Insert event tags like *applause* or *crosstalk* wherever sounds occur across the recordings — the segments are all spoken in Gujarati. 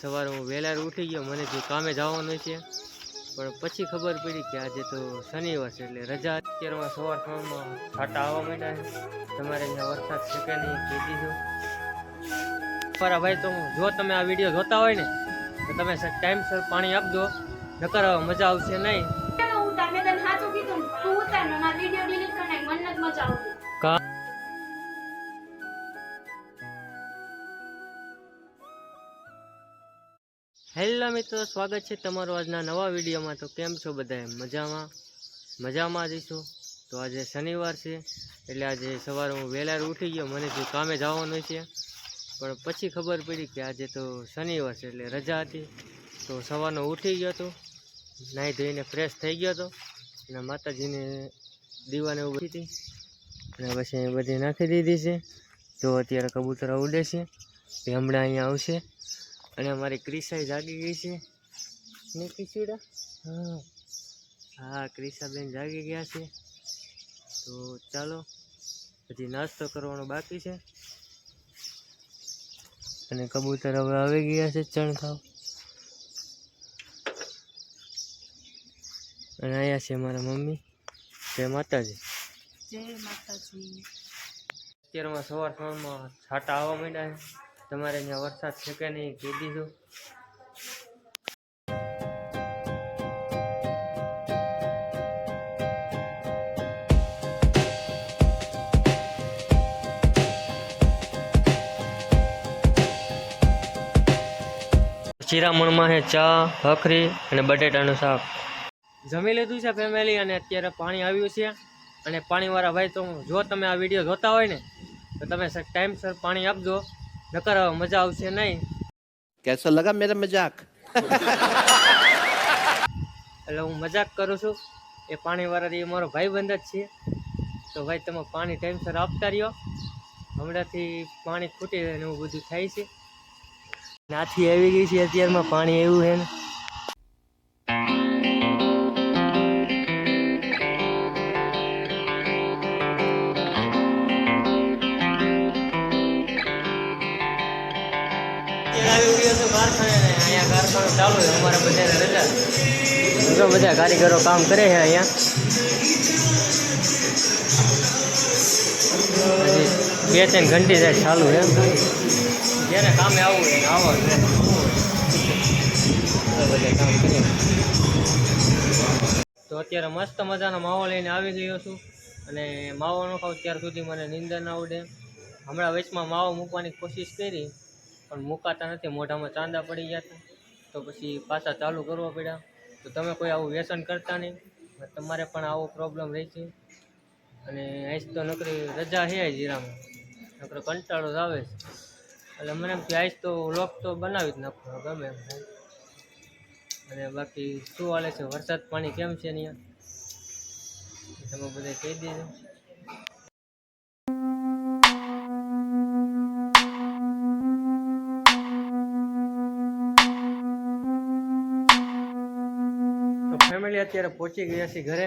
સવારે હું વહેલા ઉઠી ગયો મને જે કામે જવાનું છે. પણ પછી ખબર પડી કે આજે તો શનિવાર છે એટલે રજા અત્યારમાં સવાર થવામાં છાટા આવવા માંડ્યા છે. તમારે અહીંયા વરસાદ છે કે નહીં કહી દીધું. મારા ભાઈ તો જો તમે આ વીડિયો જોતા હોય ને તો તમે ટાઈમસર પાણી આપજો. નકર મજા આવશે નહીં. હું હેલો મિત્રો, સ્વાગત છે તમારું આજના નવા વિડીયોમાં. તો કેમ છો બધા મજામાં? મજામાં જઈશું તો આજે શનિવાર છે, એટલે આજે સવારે હું વહેલા ઉઠી ગયો. મને જે કામે જવાનું છે. પણ પછી ખબર પડી કે આજે તો શનિવાર છે, એટલે રજા હતી. તો સવારનો ઉઠી ગયો હતો નાહી ધોઈને ફ્રેશ થઈ ગયો હતો અને માતાજીને દીવાને એવું હતી. અને પછી બધી નાખી દીધી છે. તો અત્યારે કબૂતરા ઉડે છે. એ હમણાં અહીંયા આવશે. અને અમારી ક્રિસાઈ જાગી ગઈ છે. ને ક્રિસુડા હા. હા ક્રિસાબેન જાગી ગયા છે. તો ચાલો હજી નાસ્તો કરવાનો બાકી છે. અને કબૂતર હવે આવી ગયા છે ચણ ખાવ. અને અહીંયા છે મારા મમ્મી. જય માતાજી. જય માતાજી. અત્યારમાં સવાર સવારમાં છાટા આવવા માંડ્યા છે. તમારે અહીંયા વરસાદ છે કે નહીં કહી દીધું. ચીરામણમાં છે ચા ભાખરી અને બટેટાનું શાક. જમી લીધું છે ફેમિલી અને અત્યારે પાણી આવ્યું છે. અને પાણીવાળા ભાઈ, તો જો તમે આ વીડિયો જોતા હોય ને, તો તમે ટાઈમસર પાણી આપજો. નકર મજા આવશે નહીં. કેસો લગા મેરે મજાક? એટલે હું મજાક કરું છું. એ પાણીવાળા એ મારો ભાઈબંધ જ છે. તો ભાઈ તમે પાણી ટાઈમસર આપતા રહ્યો. હમણાંથી પાણી ખૂટી ને એવું બધું થાય છે. નાથી આવી ગઈ છે અત્યારમાં પાણી એવું છે ને. કારખાને ને અહીંયા કારખાનું ચાલુ છે અમારે બધાને રજા જો બધા કારીગરો કામ કરે છે અહીંયા. બે ત્રણ ઘંટી જાય ચાલુ છે. જેને કામે આવવું હોય બધા કામ કરે. તો અત્યારે મસ્ત મજાનો માવો લઈને આવી ગયો છું. અને માવો ન ખાવ ત્યાર સુધી મને નિંદર ના આવડે. હમણાં વચમાં માવો મૂકવાની કોશિશ કરી. પણ મુકાતા નથી, મોઢામાં ચાંદા પડી ગયા હતા. તો પછી પાછા ચાલુ કરવા પડ્યા. તો તમે કોઈ આવું વ્યસન કરતા નહીં. તમારે પણ આવો પ્રોબ્લેમ રહે છે. અને આઈસ તો નકરી રજા છે જીરામાં નકરો કંટાળો જ આવે છે. એટલે મને એમ કે આઈસ તો લોક તો બનાવી જ નાખો ગમે એમ અને બાકી શું હાલે છે? વરસાદ પાણી કેમ છે અહીંયા? તમે બધા કહી દેજો. તો અત્યારે પહોંચી ગયા છે ઘરે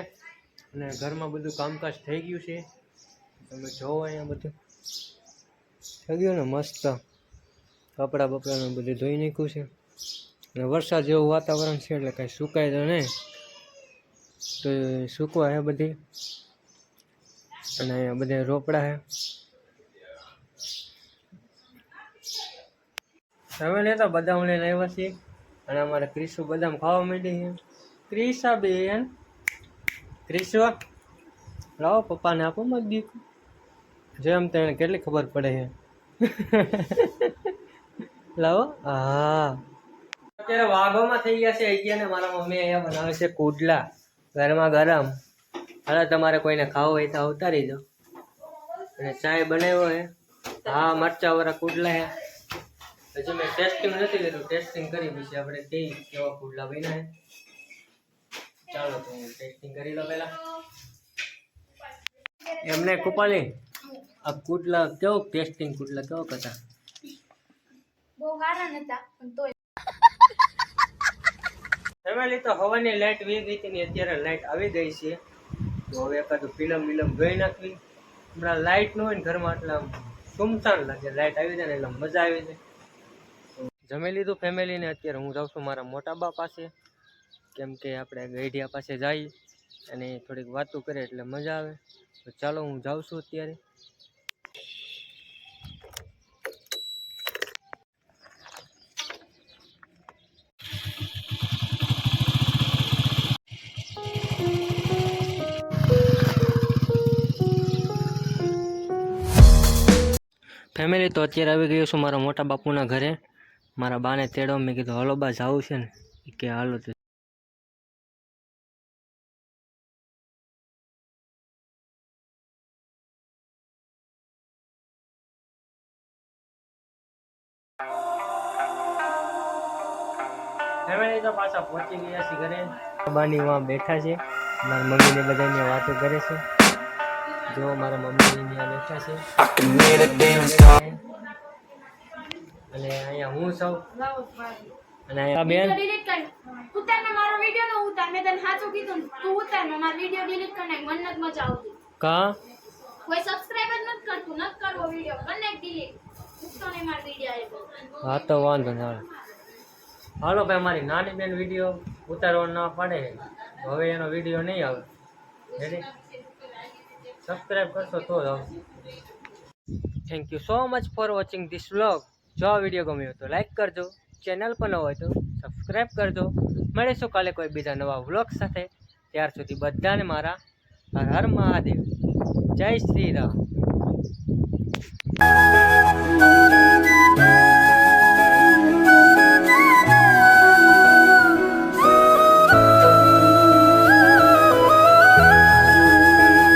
અને ઘરમાં બધું કામકાજ થઈ ગયું છે. તમે જોવો અહીંયા બધું. થઈ ગયું ને મસ્ત. કપડાં બપડાને બધું ધોઈ નાખ્યું છે. અને વરસાદ જેવું વાતાવરણ છે એટલે કાંઈ સુકાય તો નહીં. તો સૂકવા છે બધી. અને અહીંયા બધા રોપડા છે તમે લેતા બદામ લઈને આવ્યા છીએ. અને અમારે ક્રિશુ બદામ ખાવા માંડી છે. ક્રિશા બેન ક્રિશુ લાવો, પપ્પાને આપો મત જેમ તેને કેટલી ખબર પડે છે. *laughs* લાવો. હા અત્યારે વાઘોમાં થઈ ગયા છે અહીંયા ને મારા મમ્મી અહીંયા બનાવે છે કુડલા. ગરમા ગરમ. હાલો, તમારે કોઈને ખાવું હોય તો ઉતારી દો. અને ચાય બનાવ્યો છે. હા, મરચા વાળા કુડલા હે હજુ મેં ટેસ્ટિંગ નથી લીધું ટેસ્ટિંગ કરી પછી આપણે કઈ કેવા કુડલા બન્યા છે. ચાલો તો હું ટેસ્ટિંગ કરી લો પહેલા. એમને કૃપાલી આ કુટલા કેવો ટેસ્ટિંગ કુટલા કેવો હતા બહુ સારા નતા પણ તોય. ફેમિલી તો હવાની લાઈટ વી ગઈ હતી ને અત્યારે લાઈટ આવી ગઈ છે. તો હવે એકાદ ફિલ્મ વિલમ જોઈ નાખવી. હમણાં લાઈટ ન હોય ને ઘરમાં એટલે સુમસાન લાગે. લાઈટ આવી જાય ને એટલે મજા આવી જાય. તો જમી લીધું ફેમિલીને અત્યારે હું જાઉં છું મારા મોટા બા પાસે કેમ કે આપણે ગઈઢિયા પાસે જઈ અને થોડીક વાતો કરીએ એટલે મજા આવે. તો ચાલો હું જાઉં છું અત્યારે. ફેમિલી તો અત્યારે આવી ગયો છું મારા મોટા બાપુના ઘરે. મારા બાને તેડો, મેં કીધું, હલો બા જાવું છે ને. કે, હાલો. તો ફેમિલી તો પાછા પહોંચી ગયા છે ઘરે. બાની વાં બેઠા છે. મારા મમ્મીને બધાને વાતો કરે છે. જો મારા મમ્મી ત્યાં બેઠા છે. અને અહીંયા હું સૌ અને અહીંયા બેન? મારો વિડિયો નો ઉતાર. મેં તને સાચું કીધું તું ઉતાર ને મારો વિડિયો ડિલીટ કરી નાખ. મને નથી મજા આવતી. કા? કોઈ સબસ્ક્રાઇબ જ નથી કરતું. નથી કરવો વિડિયો કરી ડિલીટ મૂકતો મારો વિડિયો આવ્યો. હા તો વાંધો ના. હાલો ભાઈ મારી નાની બેન વીડિયો ઉતારવા ના પાડે. હવે એનો વીડિયો નહીં આવે. રેડી સબસ્ક્રાઈબ કરશો તો જ thank you so much for watching this vlog જો આ વીડિયો ગમ્યો તો લાઈક કરજો. ચેનલ પર ન હોય તો સબસ્ક્રાઈબ કરજો. મળીશું કાલે કોઈ બીજા નવા વ્લોગ સાથે. ત્યાર સુધી બધાને મારા હર હર મહાદેવ. જય શ્રી રામ.